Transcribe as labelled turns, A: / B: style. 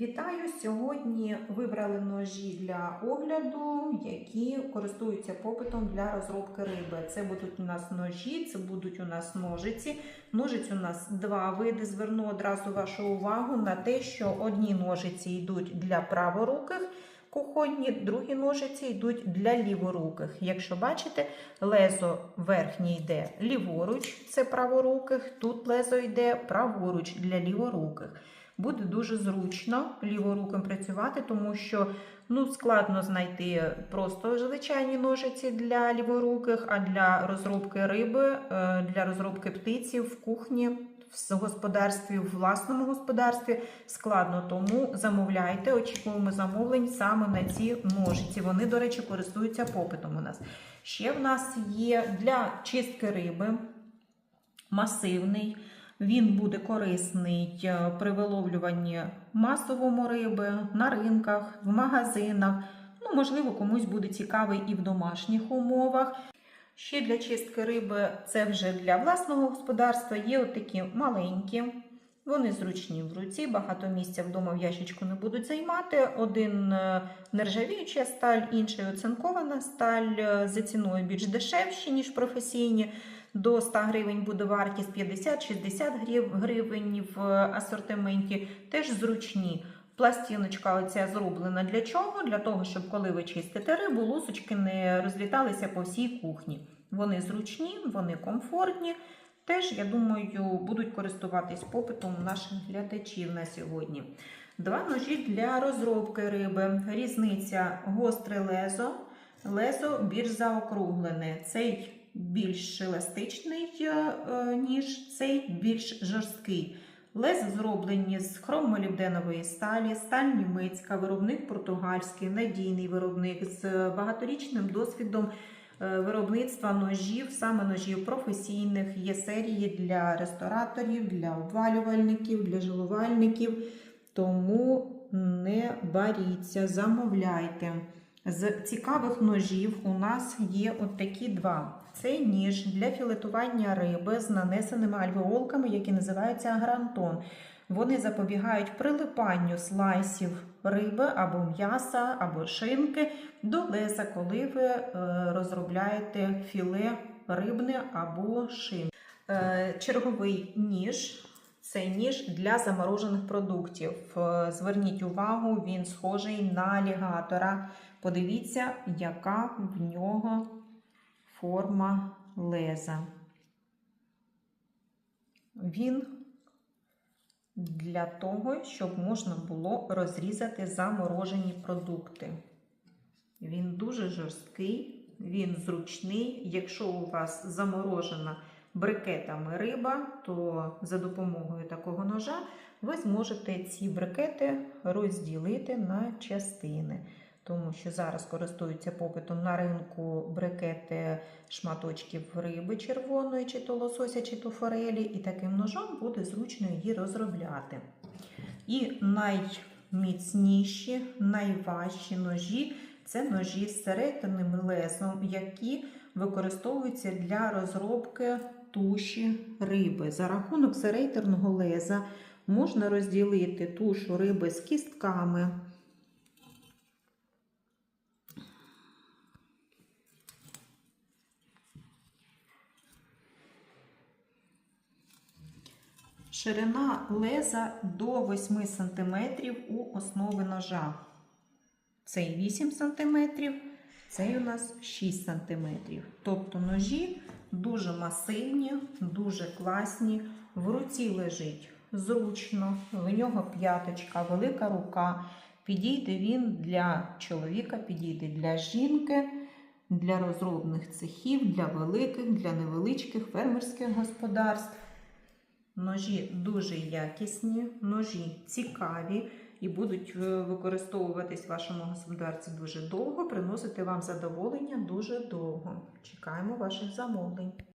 A: Вітаю! Сьогодні вибрали ножі для огляду, які користуються попитом для розробки риби. Це будуть у нас ножі, це будуть у нас ножиці. Ножиць у нас два види. Зверну одразу вашу увагу на те, що одні ножиці йдуть для праворуких кухонні, другі ножиці йдуть для ліворуких. Якщо бачите, лезо верхнє йде ліворуч, це праворуких, тут лезо йде праворуч для ліворуких. Буде дуже зручно ліворуким працювати, тому що ну, складно знайти просто звичайні ножиці для ліворуких, а для розробки риби, е, для розробки птиці в кухні, в господарстві, в власному господарстві складно. Тому замовляйте, очікуємо замовлень саме на ці ножиці. Вони, до речі, користуються попитом у нас. Ще в нас є для чистки риби масивний. Він буде корисний е, при виловлюванні масовому риби, на ринках, в магазинах. Ну, можливо, комусь буде цікавий і в домашніх умовах. Ще для чистки риби, це вже для власного господарства, є отакі маленькі. Вони зручні в руці, багато місця вдома в ящичку не будуть займати. Один е, нержавіюча сталь, інший оцинкована сталь е, за ціною більш дешевші, ніж професійні. До 100 гривень буде вартість 50-60 гривень в асортименті. Теж зручні. Пластиночка оця зроблена для чого? Для того, щоб коли ви чистите рибу, лусочки не розліталися по всій кухні. Вони зручні, вони комфортні. Теж, я думаю, будуть користуватись попитом наших глядачів на сьогодні. Два ножі для розробки риби. Різниця гостре лезо, лезо більш заокруглене. Цей більш еластичний, е, ніж цей більш жорсткий. Лези зроблені з хромолібденової сталі, сталь німецька, виробник португальський, надійний виробник з багаторічним досвідом е, виробництва ножів, саме ножів професійних. Є серії для рестораторів, для обвалювальників, для жилувальників. Тому не баріться, замовляйте. З цікавих ножів у нас є от такі два. Це ніж для філетування риби з нанесеними альвеолками, які називаються агрантон. Вони запобігають прилипанню слайсів риби або м'яса, або шинки до леза, коли ви е, розробляєте філе рибне або шин. Е, черговий ніж. Це ніж для заморожених продуктів. Е, Зверніть увагу, він схожий на алігатора. Подивіться, яка в нього форма леза. Він для того, щоб можна було розрізати заморожені продукти. Він дуже жорсткий, він зручний. Якщо у вас заморожена брикетами риба, то за допомогою такого ножа ви зможете ці брикети розділити на частини. Тому що зараз користуються попитом на ринку брикети шматочків риби червоної, чи то лосося, чи то форелі, і таким ножом буде зручно її розробляти. І найміцніші, найважчі ножі це ножі з серейтерним лезом, які використовуються для розробки туші риби. За рахунок серейтерного леза можна розділити тушу риби з кістками. Ширина леза до 8 см у основи ножа. Цей 8 см, цей у нас 6 см. Тобто ножі дуже масивні, дуже класні. В руці лежить зручно, в нього п'яточка, велика рука. Підійде він для чоловіка, підійде для жінки, для розробних цехів, для великих, для невеличких фермерських господарств. Ножі дуже якісні, ножі цікаві і будуть е, використовуватись в вашому господарці дуже довго, приносити вам задоволення дуже довго. Чекаємо ваших замовлень.